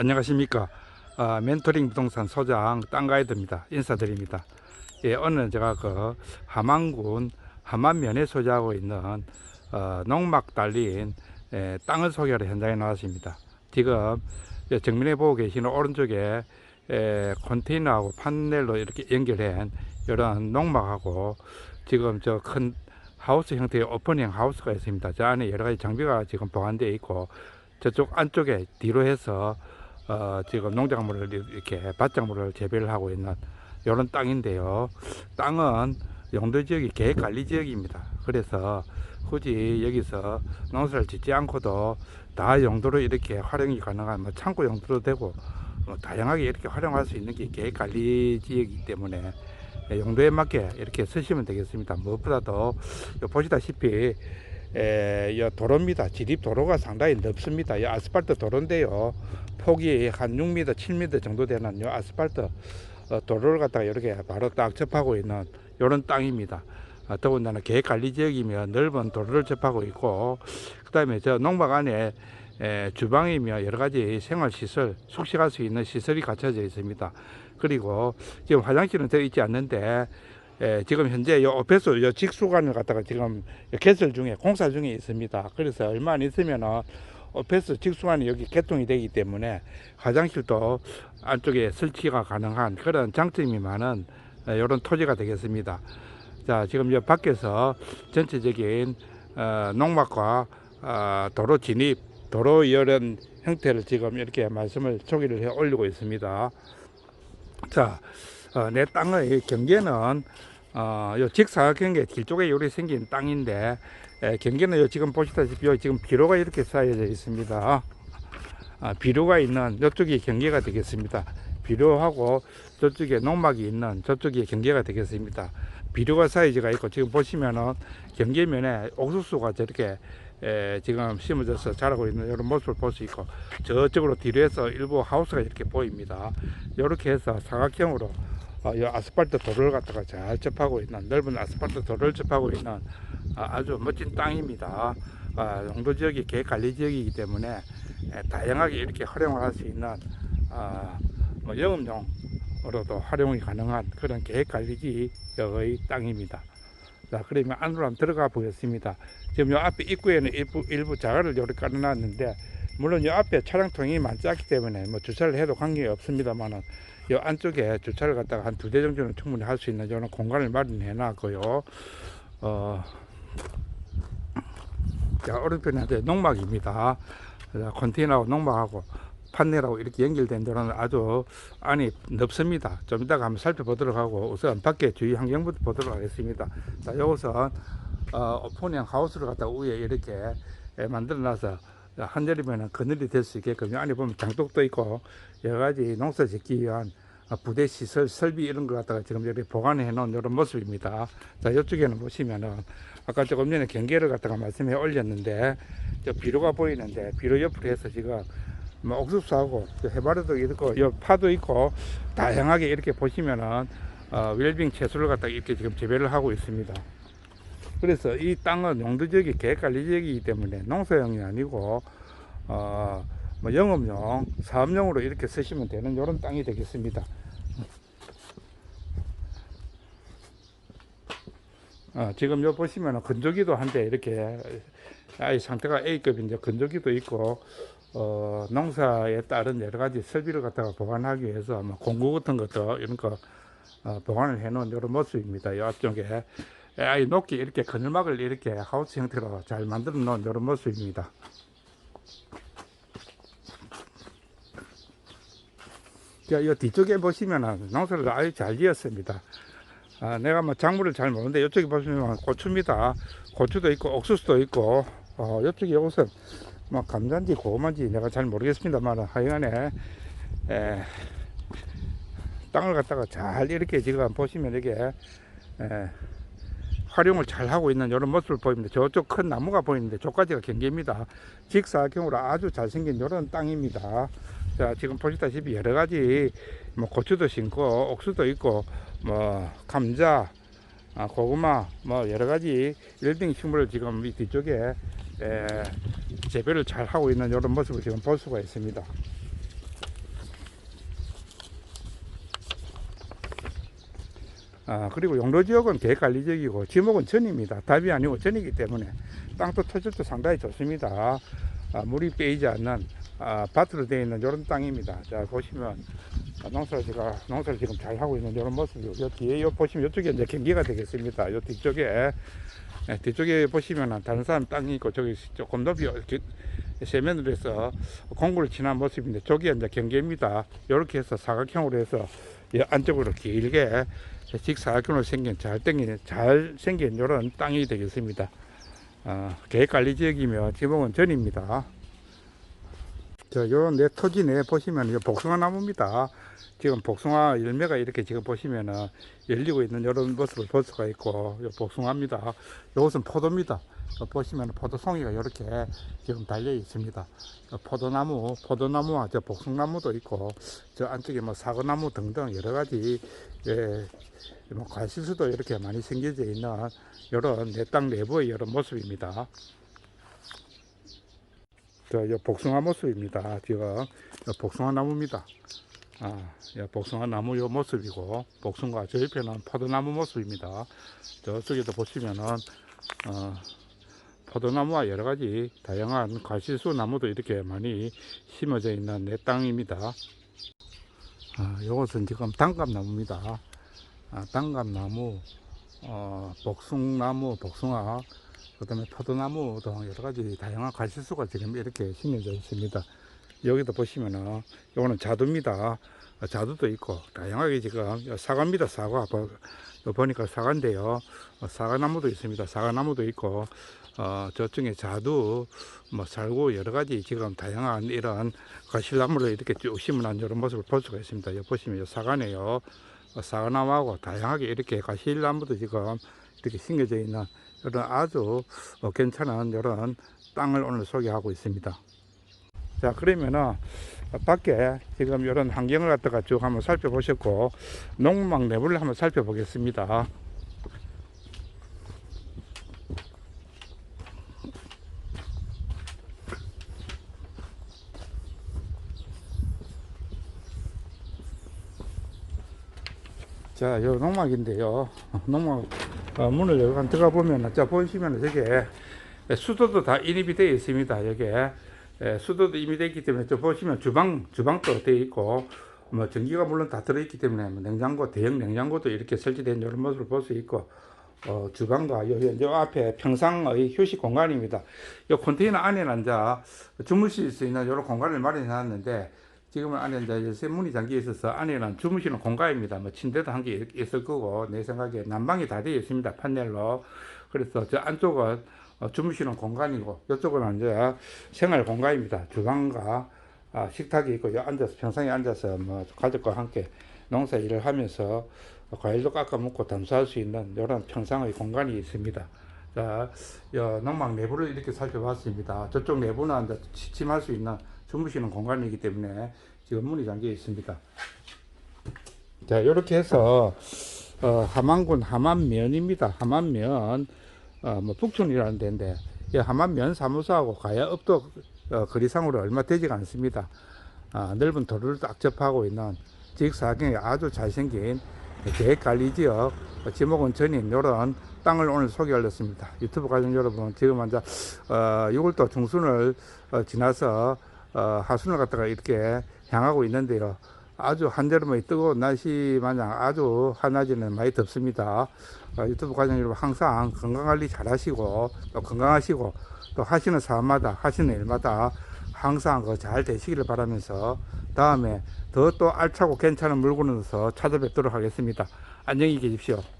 안녕하십니까. 아, 멘토링 부동산 소장 땅가이드입니다. 인사드립니다. 예, 오늘 제가 그 함안군 함안면에 소재하고 있는 어, 농막 달린 예, 땅을 소개하러 현장에 나왔습니다. 지금 예, 정면에 보고 계시는 오른쪽에 예, 컨테이너하고 판넬로 이렇게 연결한 이런 농막하고 지금 저 큰 하우스 형태의 오픈형 하우스가 있습니다. 저 안에 여러 가지 장비가 지금 보관되어 있고 저쪽 안쪽에 뒤로 해서 어, 지금 농작물을 이렇게 밭작물을 재배를 하고 있는 이런 땅인데요. 땅은 용도 지역이 계획관리 지역입니다. 그래서 굳이 여기서 농사를 짓지 않고도 다 용도로 이렇게 활용이 가능한 뭐 창고 용도로 되고 뭐 다양하게 이렇게 활용할 수 있는 게 계획관리 지역이기 때문에 용도에 맞게 이렇게 쓰시면 되겠습니다. 무엇보다도 요 보시다시피 에, 이 도로입니다. 지립 도로가 상당히 넓습니다. 이 아스팔트 도로인데요. 폭이 한 6m, 7m 정도 되는 이 아스팔트 어, 도로를 갖다가 이렇게 바로 딱 접하고 있는 이런 땅입니다. 어, 더군다나 계획관리 지역이면 넓은 도로를 접하고 있고, 그 다음에 저 농막 안에 에, 주방이며 여러 가지 생활시설, 숙식할 수 있는 시설이 갖춰져 있습니다. 그리고 지금 화장실은 되어 있지 않는데, 에, 지금 현재 요 오페스 요 직수관을 갖다가 지금 개설 중에 공사 중에 있습니다. 그래서 얼마 안 있으면은 오페스 직수관이 여기 개통이 되기 때문에 화장실도 안쪽에 설치가 가능한 그런 장점이 많은 이런 토지가 되겠습니다. 자, 지금 이 밖에서 전체적인 어, 농막과 어, 도로 진입, 도로 이런 형태를 지금 이렇게 말씀을 소개를 해 올리고 있습니다. 자, 어, 내 땅의 경계는 어, 요 직사각형계 길 쪽에 요리 생긴 땅인데 에, 경계는 요 지금 보시다시피 요 지금 비료가 이렇게 쌓여져 있습니다. 아, 비료가 있는 이쪽이 경계가 되겠습니다. 비료하고 저쪽에 농막이 있는 저쪽이 경계가 되겠습니다. 비료가 사이즈가 있고 지금 보시면은 경계면에 옥수수가 저렇게 에, 지금 심어져서 자라고 있는 이런 모습을 볼 수 있고 저쪽으로 뒤로 해서 일부 하우스가 이렇게 보입니다. 이렇게 해서 사각형으로 어, 이 아스팔트 도로를 갖다가 잘 접하고 있는 넓은 아스팔트 도로를 접하고 있는 아, 아주 멋진 땅입니다. 아, 용도 지역이 계획관리 지역이기 때문에 에, 다양하게 이렇게 활용을 할 수 있는 아, 뭐 영업용으로도 활용이 가능한 그런 계획관리지역의 땅입니다. 자, 그러면 안으로 한번 들어가 보겠습니다. 지금 요 앞에 입구에는 일부, 일부 자갈을 이렇게 깔아놨는데, 물론 요 앞에 차량통이 많지 않기 때문에 뭐 주차를 해도 관계가 없습니다만은, 요 안쪽에 주차를 갖다가 한 두 대 정도는 충분히 할 수 있는 이런 공간을 마련해 놨고요. 어, 자, 오른편에 농막입니다. 자, 컨테이너하고 농막하고 판넬하고 이렇게 연결된 데는 아주 안이 넓습니다. 좀 이따가 한번 살펴보도록 하고 우선 밖에 주위 환경부터 보도록 하겠습니다. 자, 이것은 어, 오픈형 하우스를 갖다 위에 이렇게 에, 만들어 놔서 한여름에는 그늘이 될 수 있게끔 이 안에 보면 장독도 있고 여러 가지 농사 짓기 위한 어, 부대 시설 설비 이런 거 갖다가 지금 이렇게 보관해 놓은 이런 모습입니다. 자, 이쪽에는 보시면은 아까 조금 전에 경계를 갖다가 말씀해 올렸는데 저 비료가 보이는데 비료 옆으로 해서 지금 뭐 옥수수하고 저 해바라도 있고 요 파도 있고 다양하게 이렇게 보시면은 어, 웰빙 채소를 갖다가 이렇게 지금 재배를 하고 있습니다. 그래서 이 땅은 용도 지역이 계획관리 지역이기 때문에 농사용이 아니고 어, 뭐 영업용, 사업용으로 이렇게 쓰시면 되는 이런 땅이 되겠습니다. 어, 지금 요 보시면은 건조기도 한데 이렇게 아이 상태가 A급인데 건조기도 있고 어, 농사에 따른 여러 가지 설비를 갖다가 보관하기 위해서 뭐 공구 같은 것도 이런 거 어, 보관을 해 놓은 이런 모습입니다. 이 앞쪽에 높게 이렇게 그늘막을 이렇게 하우스 형태로 잘 만들어 놓은 이런 모습입니다. 자, 이 뒤쪽에 보시면은 농사를 아주 잘 지었습니다. 아, 내가 뭐 작물을 잘 모르는데 이쪽에 보시면 고추입니다. 고추도 있고 옥수수도 있고 어, 이쪽에 이것은 뭐 감자인지 고구마인지 내가 잘 모르겠습니다만 하여간에 에, 땅을 갖다가 잘 이렇게 지금 보시면 이게 에, 활용을 잘 하고 있는 이런 모습을 보입니다. 저쪽 큰 나무가 보이는데 저까지가 경계입니다. 직사각형으로 아주 잘생긴 이런 땅입니다. 자, 지금 보시다시피 여러 가지 뭐 고추도 심고 옥수도 있고 뭐 감자, 아, 고구마 뭐 여러 가지 일등 식물을 지금 이 뒤쪽에 에, 재배를 잘 하고 있는 이런 모습을 지금 볼 수가 있습니다. 아, 그리고 용도 지역은 계획관리 지역이고 지목은 전입니다. 답이 아니고 전이기 때문에 땅도 토질도 상당히 좋습니다. 아, 물이 빼이지 않는 아, 밭으로 되어 있는 이런 땅입니다. 자 보시면 아, 농사를 제가 농사를 지금 잘 하고 있는 이런 모습이고 요 뒤에 요 보시면 이쪽에 이제 경기가 되겠습니다. 요 뒤쪽에 예, 뒤쪽에 보시면은 다른 사람 땅이 있고 저기 조금 높이 세면으로 해서 공구를 친한 모습인데 저기 이제 경계입니다. 이렇게 해서 사각형으로 해서 이 안쪽으로 길게 직사각형으로 생긴 잘 땡긴 잘 생긴 이런 땅이 되겠습니다. 어, 계획관리 지역이며 지목은 전입니다. 자, 요 내 토지 내 보시면 요 복숭아 나무입니다. 지금 복숭아 열매가 이렇게 지금 보시면은 열리고 있는 이런 모습을 볼 수가 있고, 요 복숭아입니다. 요것은 포도입니다. 요 보시면 포도송이가 이렇게 지금 달려 있습니다. 요 포도나무, 포도나무와 저 복숭나무도 있고, 저 안쪽에 뭐 사과나무 등등 여러 가지, 예, 뭐 과실수도 이렇게 많이 생겨져 있는 이런 내 땅 내부의 이런 모습입니다. 저, 요 복숭아 모습입니다. 요 복숭아 나무입니다. 아, 요 복숭아 나무 요 모습이고, 복숭아 저 옆에는 포도나무 모습입니다. 저쪽에도 보시면은, 어, 포도나무와 여러 가지 다양한 과실수 나무도 이렇게 많이 심어져 있는 내 땅입니다. 아, 요것은 지금 단감나무입니다. 아, 단감나무, 어, 복숭나무, 복숭아, 그 다음에 포도나무 등 여러 가지 다양한 과실수가 지금 이렇게 심겨져 있습니다. 여기도 보시면은, 요거는 자두입니다. 어, 자두도 있고, 다양하게 지금 사과입니다. 사과. 보니까 사과인데요. 어, 사과나무도 있습니다. 사과나무도 있고, 어, 저쪽에 자두, 뭐, 살구, 여러 가지 지금 다양한 이런 과실나무를 이렇게 쭉 심어놓은 이런 모습을 볼 수가 있습니다. 여기 보시면 요 사과네요. 어, 사과나무하고 다양하게 이렇게 과실나무도 지금 이렇게 심겨져 있는 이런 아주 어, 괜찮은 이런 땅을 오늘 소개하고 있습니다. 자, 그러면은 어, 밖에 지금 이런 환경을 갖다가 쭉 한번 살펴보셨고 농막 내부를 한번 살펴보겠습니다. 자, 요 농막인데요. 농막 어, 문을 여기 한 들어가 보면, 자 보시면 저게 수도도 다 인입이 되어 있습니다. 여기에 에, 수도도 이미 되어 있기 때문에 저 보시면 주방 주방도 되어 있고 뭐 전기가 물론 다 들어 있기 때문에 뭐 냉장고 대형 냉장고도 이렇게 설치된 이런 모습을 볼 수 있고 어, 주방과 요, 요, 요 앞에 평상의 휴식 공간입니다. 이 컨테이너 안에는 이제 주무실 수 있는 이런 공간을 마련해 놨는데 지금은 안에 이제 세문이 잠겨 있어서 안에는 주무시는 공간입니다. 뭐 침대도 한 개 있을 거고 내 생각에 난방이 다 되어 있습니다. 판넬로. 그래서 저 안쪽은 어, 주무시는 공간이고 이쪽은 이제 생활 공간입니다. 주방과 아, 식탁이 있고 여 앉아서 평상에 앉아서 뭐 가족과 함께 농사 일을 하면서 과일도 깎아 먹고 담수할 수 있는 이런 평상의 공간이 있습니다. 자, 여 농막 내부를 이렇게 살펴봤습니다. 저쪽 내부는 취침할 수 있는 주무시는 공간이기 때문에 지금 문이 잠겨 있습니다. 자, 이렇게 해서 어, 함안군 함안면입니다. 함안면 어, 뭐 북촌이라는 데인데 이 함안면 사무소하고 가야읍도 어, 거리상으로 얼마 되지가 않습니다. 아, 넓은 도로를 딱 접하고 있는 직사각형이 아주 잘생긴 계획관리지역 어, 지목은 전인 이런 땅을 오늘 소개하렸습니다. 유튜브 가족 여러분 지금 이제 어, 6월도 중순을 어, 지나서 어, 하순을 갖다가 이렇게 향하고 있는데요. 아주 한여름의 뜨거운 날씨 마냥 아주 한낮에는 많이 덥습니다. 어, 유튜브 과정 여러분 항상 건강관리 잘 하시고 또 건강하시고 또 하시는 사업마다 하시는 일마다 항상 그잘 되시기를 바라면서 다음에 더 또 알차고 괜찮은 물건으로서 찾아뵙도록 하겠습니다. 안녕히 계십시오.